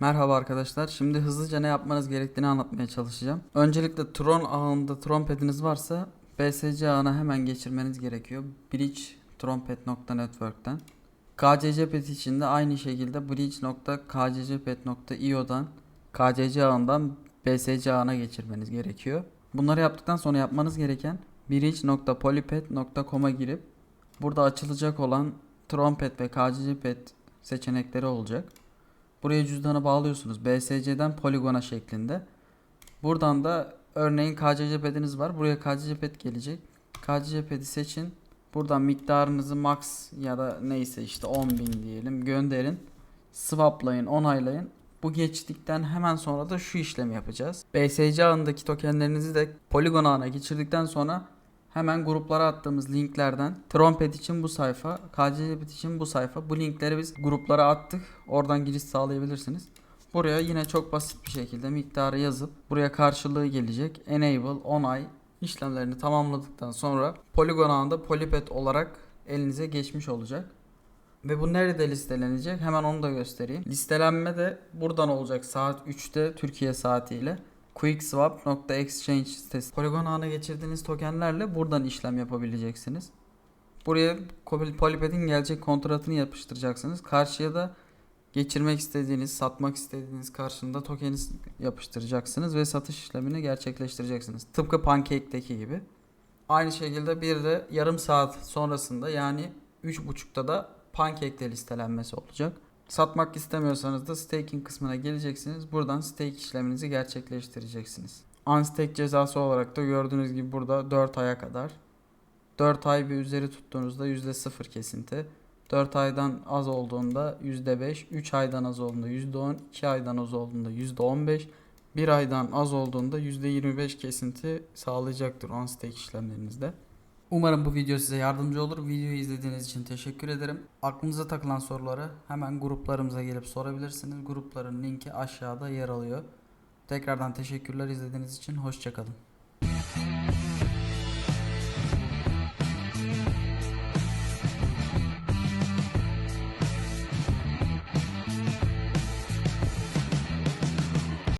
Merhaba arkadaşlar. Şimdi hızlıca ne yapmanız gerektiğini anlatmaya çalışacağım. Öncelikle Tron ağında Tronpad'iniz varsa BSC ağına hemen geçirmeniz gerekiyor. Bridge Trompet.network'ten. KCC pet için de aynı şekilde bridge.kccpet.io'dan KCC ağından BSC ağına geçirmeniz gerekiyor. Bunları yaptıktan sonra yapmanız gereken bridge.polypet.com'a girip burada açılacak olan Trompet ve KCC pet seçenekleri olacak. Buraya cüzdanı bağlıyorsunuz. BSC'den poligona şeklinde. Buradan da örneğin KCC pediniz var. Buraya KCC ped gelecek. KCC pedi seçin. Buradan miktarınızı max ya da neyse işte 10.000 diyelim gönderin. Swaplayın, onaylayın. Bu geçtikten hemen sonra da şu işlemi yapacağız. BSC ağındaki tokenlerinizi de Polygon ağına geçirdikten sonra hemen gruplara attığımız linklerden Trompet için bu sayfa, KCC Pet için bu sayfa. Bu linkleri biz gruplara attık. Oradan giriş sağlayabilirsiniz. Buraya yine çok basit bir şekilde miktarı yazıp buraya karşılığı gelecek. Enable, onay işlemlerini tamamladıktan sonra Polygon ağında Polypet olarak elinize geçmiş olacak. Ve bu nerede listelenecek? Hemen onu da göstereyim. Listelenme de buradan olacak saat 3'te Türkiye saatiyle. quickswap.exchange sitesi. Polygon ağına geçirdiğiniz tokenlerle buradan işlem yapabileceksiniz. Buraya Polypet'in gelecek kontratını yapıştıracaksınız. Karşıya da geçirmek istediğiniz, satmak istediğiniz karşında tokeni yapıştıracaksınız ve satış işlemini gerçekleştireceksiniz. Tıpkı Pancake'deki gibi. Aynı şekilde bir de yarım saat sonrasında yani 3.30'da da Pancake'de listelenmesi olacak. Satmak istemiyorsanız da staking kısmına geleceksiniz. Buradan stake işleminizi gerçekleştireceksiniz. Unstake cezası olarak da gördüğünüz gibi burada 4 aya kadar. 4 ay bir üzeri tuttuğunuzda %0 kesinti. 4 aydan az olduğunda %5, 3 aydan az olduğunda %10, 2 aydan az olduğunda %15, 1 aydan az olduğunda %25 kesinti sağlayacaktır on-stake işlemlerinizde. Umarım bu video size yardımcı olur. Videoyu izlediğiniz için teşekkür ederim. Aklınıza takılan soruları hemen gruplarımıza gelip sorabilirsiniz. Grupların linki aşağıda yer alıyor. Tekrardan teşekkürler izlediğiniz için. Hoşçakalın.